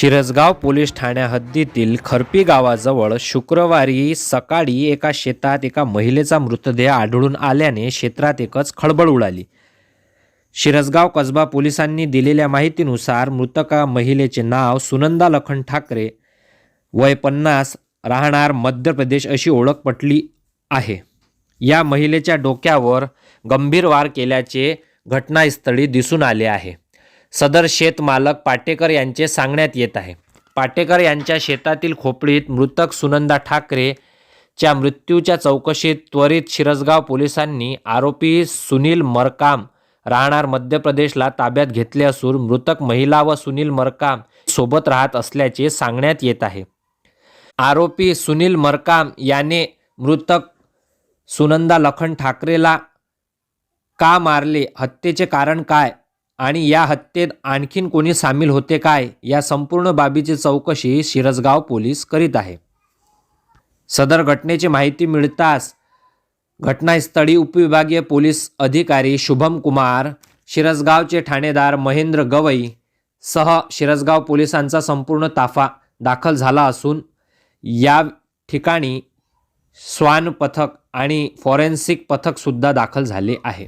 Shirasgaon police ठाण्या हद्दीतील खरपी गावाजवळ शुक्रवारी सकाळी एका शेतात एका महिलेचा मृतदेह आढळून आल्याने क्षेत्रात एकच खळबळ उडाली. शिरसगाव कसबा पोलिसांनी दिलेल्या माहितीनुसार मृतका महिलेचे नाव सुनंदा लखन ठाकरे वय पन्नास राहणार मध्य प्रदेश अशी ओळख पटली आहे. या महिलेच्या डोक्यावर गंभीर वार केल्याचे घटनास्थळी दिसून आले आहे. सदर शेतमालक पाटेकर यांचे सांगण्यात येत आहे. पाटेकर यांच्या शेतातील खोपडीत मृतक सुनंदा ठाकरे च्या मृत्यूच्या चौकशीत त्वरित शिरसगाव पोलिसांनी आरोपी सुनील मरकाम राहणार मध्य प्रदेशला ताब्यात घेतले असून मृतक महिला व सुनील मरकाम सोबत राहत असल्याचे सांगण्यात येत आहे. आरोपी सुनील मरकाम याने मृतक सुनंदा लखन ठाकरेला का मारले? हत्येचे कारण काय? आणि या हत्येत आणखीन कोणी सामील होते काय या संपूर्ण बाबीची चौकशी शिरसगाव पोलीस करीत आहे. सदर घटनेची माहिती मिळताच घटनास्थळी उपविभागीय पोलीस अधिकारी शुभम कुमार शिरसगावचे ठाणेदार महेंद्र गवई सह शिरसगाव पोलिसांचा संपूर्ण ताफा दाखल झाला असून या ठिकाणी श्वान पथक आणि फॉरेन्सिक पथकसुद्धा दाखल झाले आहे.